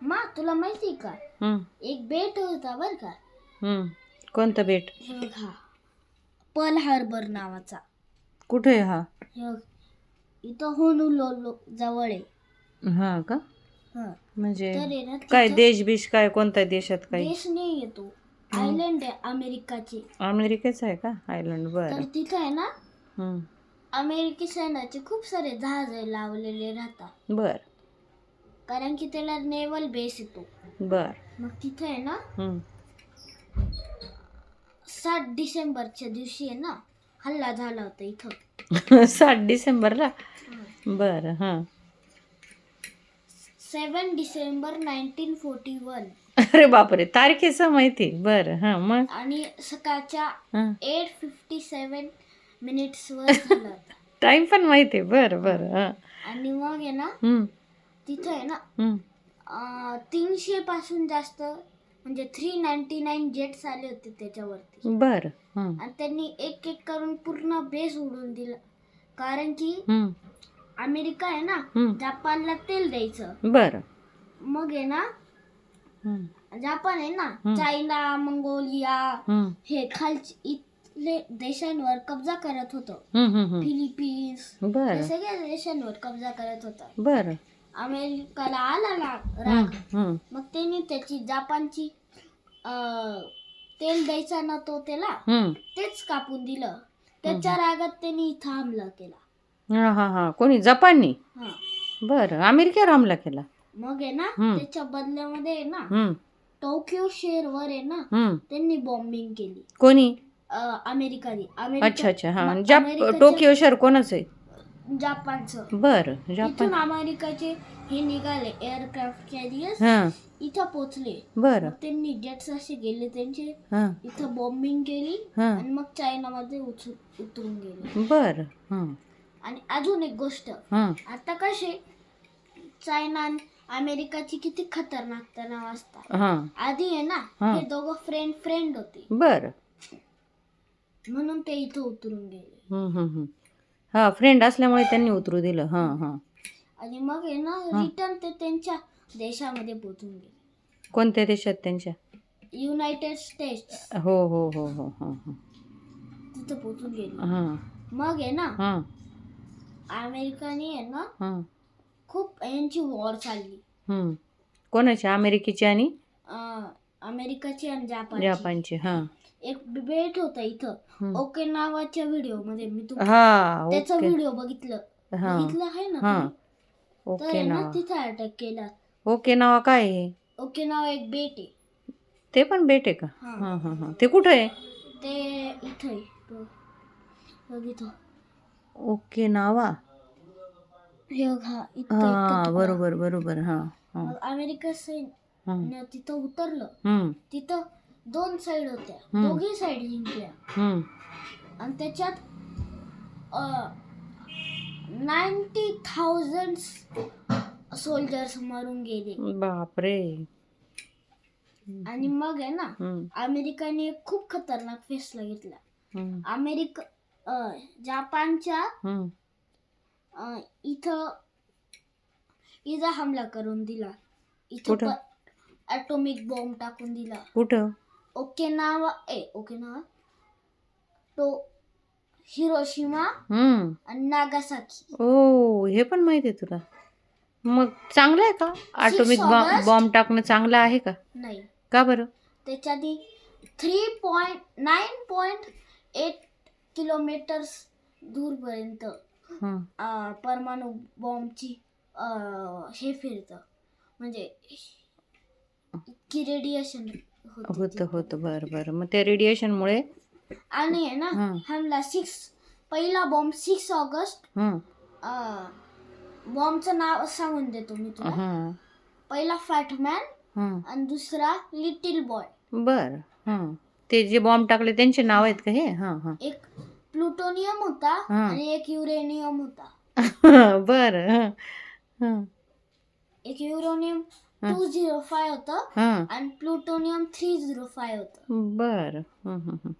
मा तुला माहिती का? हम्म, एक बेट होता बर का? हम्म. कोणतं बेट? हे बघ हा पर्ल हार्बर नावाचा. कुठे आहे हा? हे बघ इथं होनुलोलो जवळ आहे. हा का? हा. म्हणजे तर आहे ना काय तिथं देश बिश काय कोणत्या देशात काय? देश नाही येतो आयलंड आहे अमेरिकाचे. अमेरिकेच आहे का? आयलंड तर बरं तिथं आहे ना हम्म, अमेरिकी सैन्याचे खूप सारे जहाज लावलेले राहतात. बर. कारण की त्याला नेव्हल बेस येतो. बर. मग तिथे आहे ना हम्म, सात डिसेंबरच्या दिवशी आहे ना हल्ला झाला होता इथं. सात डिसेंबरला? बरं हां. Seven December nineteen forty one. अरे बापरे तारखेचं माहिती. बरं हां मग? आणि सकाळच्या हां. एट फिफ्टी सेवन मिनिट्सवर झालं. होतं टाईम पण माहिती बरं बरं हां. आणि मग आहे ना हम्म, तिथं आहे ना. अं, तीनशे पासून जास्त म्हणजे थ्री नाईन्टी नाईन जेट्स आले होते त्याच्यावरती. बरं हं, आणि त्यांनी एक एक करून पूर्ण बेस उडून दिला. कारण की अमेरिका आहे ना. जपानला तेल द्यायचं. बरं. मग आहे ना हं, जपान आहे ना हम्म. चायना मंगोलिया हं, हे खालचे इथले देशांवर कब्जा करत होतं. हं, हं, हं. फिलिपिन्स हे बरं. सगळ्या देशांवर कब्जा करत होतं. बरं. अमेरिकाला आला ना राग. मग त्यांनी त्याची जपानची अं, तेल द्यायचा ना तो त्याला. तेच कापून दिलं. त्याच्या रागात त्यांनी इथं हमला केला हा हा हा. कोणी? जपाननी? हा. बरं. अमेरिकेवर हमला केला. मग आहे ना हम्म. त्याच्या बदल्यामध्ये आहे ना टोकियो शहरवर आहे ना. त्यांनी बॉम्बिंग केली. कोणी? अं, अमेरिकाने. अच्छा अमेरिका अच्छा. हा. जप टोकियो शहर कोणाचं आहे? जपानचं. बरं इथून जपान अमेरिकाचे हे निघाले एअरक्राफ्ट कॅरियर्स हां. इथं पोचले बरं. मग त्यांनी जेट्स असे गेले त्यांचे. हां. इथं बॉम्बिंग केली हां. आणि मग चायनामध्ये उचल उतरून गेले. बरं हं, आणि अजून एक गोष्ट. हं. आता कसे चायना आणि अमेरिकाची किती खतरनाक तणाव असतात. हां. आधी आहे ना हा. हे दोघं फ्रेंड फ्रेंड होते. बरं. म्हणून ते इथं उतरून गेले. हा फ्रेंड असल्यामुळे त्यांनी उतरू दिलं. हां हां. आणि मग आहे ना रिटर्न ते त्यांच्या देशामध्ये पोचून गेले. कोणत्या देशात त्यांच्या? युनायटेड स्टेट्स हो हो हो हो हो हो. तिथं पोचून गेले. हां. मग आहे ना हां. अमेरिकाने आहे ना हां. खूप यांची वॉर चालली. हं. कोणाची? अमेरिकेची आणि? अं, अमेरिकाची आणि जपानची. जपानची हां. एक बेट होता इथं. ओके नावाच्या व्हिडिओमध्ये मी हा त्याचा ओके. व्हिडिओ बघितलं. हा. बघितलं आहे ना हा. तुम्ही? तर ओके आहे ना नाव. तिथं अटॅक केला. ओके नाव काय आहे? ओके नाव एक बेट आहे. ते पण बेट आहे का? हा. हां हां हां. ते कुठं आहे? ते इथं आहे. बघ. बघ इथं ओके नावा. हे बघ हा इतकं हा इतकं तुकडा. बरोबर बरोबर. हां हां. मग अमेरिका सैन्य हां तिथं उतरलं. तिथं दोन साइड होत्या. हम्म. दोघी साइड जिंकल्या. आणि त्याच्यात नाईन्टी थाउजंड सोल्जर्स मरून गेले. बापरे. आणि मग आहे ना अमेरिकाने एक खूप खतरनाक फैसला घेतला. अमेरिका अं, जपानच्या. अं, इथं इथं हमला करून दिला. इथं कुठं? ॲटॉमिक बॉम्ब टाकून दिला. कुठं? ओके नाव ए ओके नाव तो हिरोशिमा हं. आणि नागासाकी. ओ हे पण माहिती आहे तुला. मग चांगलं आहे का? Atomic August? बॉम्ब टाकणं चांगलं आहे का? नाही. का बरं? त्याच्यानी three point nine point eight kilometres दूरपर्यंत हं. अं, परमाणु बॉम्बची अं, हे फिरतं. म्हणजे इतकी रेडिएशन होतं होतं बरं बरं. मग त्या रेडिएशनमुळे आणि आहे ना हं. हमला सिक्स पहिला बॉम्ब सिक्स ऑगस्ट. हं, बॉम्बचं नाव सांगून देतो मी तुला. हं, पहिला फॅटमॅन हं. आणि दुसरा लिटिल बॉय बरं. हं. ते जे बॉम्ब टाकले त्यांचे नाव आहेत का हे? एक प्लुटोनियम होता हं. आणि एक युरेनियम होता. बरं. हं, हं, एक युरेनियम. टू झिरो फाय होतं हं. आणि प्लुटोनियम थ्री झिरो फाय होतं. बरं. हं, हं, हं,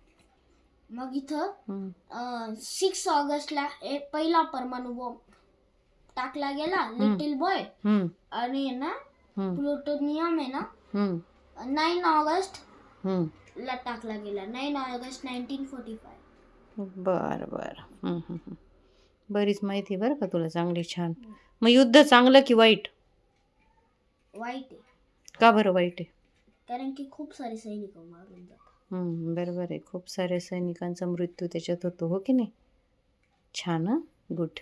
मग इथं. सिक्स ऑगस्टला एक पहिला परमाणु बॉम्ब टाकला गेला लिटिल बॉय हं, आणि आहे ना प्लुटोनियम आहे ना नाईन ऑगस्ट. ला टाकला गेला. Nine August nineteen forty five बरं. बरं. बरीच माहिती आहे बरं का तुला चांगली छान. मग युद्ध चांगलं की वाईट? वाईट आहे. का बरं वाईट आहे? कारण की खूप सारे सैनिक मारून जातात. हम्म, बरोबर आहे. खूप साऱ्या सैनिकांचा मृत्यू त्याच्यात होतो हो की नाही? छान गुड